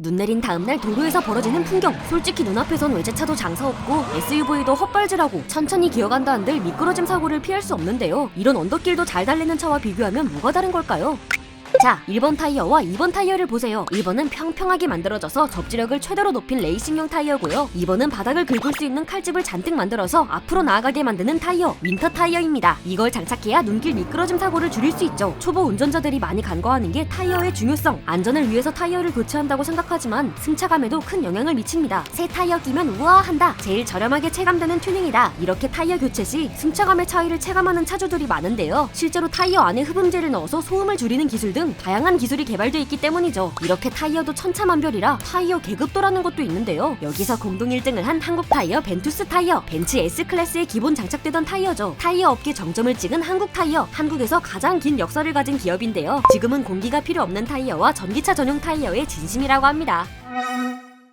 눈 내린 다음날 도로에서 벌어지는 풍경 솔직히 눈앞에선 외제차도 장사 없고 SUV도 헛발질하고 천천히 기어간다 한들 미끄러짐 사고를 피할 수 없는데요 이런 언덕길도 잘 달리는 차와 비교하면 뭐가 다른 걸까요? 자, 1번 타이어와 2번 타이어를 보세요. 1번은 평평하게 만들어져서 접지력을 최대로 높인 레이싱용 타이어고요. 2번은 바닥을 긁을 수 있는 칼집을 잔뜩 만들어서 앞으로 나아가게 만드는 타이어, 윈터 타이어입니다. 이걸 장착해야 눈길 미끄러짐 사고를 줄일 수 있죠. 초보 운전자들이 많이 간과하는 게 타이어의 중요성. 안전을 위해서 타이어를 교체한다고 생각하지만 승차감에도 큰 영향을 미칩니다. 새 타이어 끼면 우아한다. 제일 저렴하게 체감되는 튜닝이다. 이렇게 타이어 교체 시 승차감의 차이를 체감하는 차주들이 많은데요. 실제로 타이어 안에 흡음재를 넣어서 소음을 줄이는 기술 등 다양한 기술이 개발되어 있기 때문이죠. 이렇게 타이어도 천차만별이라 타이어 계급도라는 것도 있는데요. 여기서 공동 1등을 한 한국 타이어 벤투스 타이어, 벤츠 S 클래스에 기본 장착되던 타이어죠. 타이어 업계 정점을 찍은 한국 타이어, 한국에서 가장 긴 역사를 가진 기업인데요. 지금은 공기가 필요 없는 타이어와 전기차 전용 타이어의 진심이라고 합니다.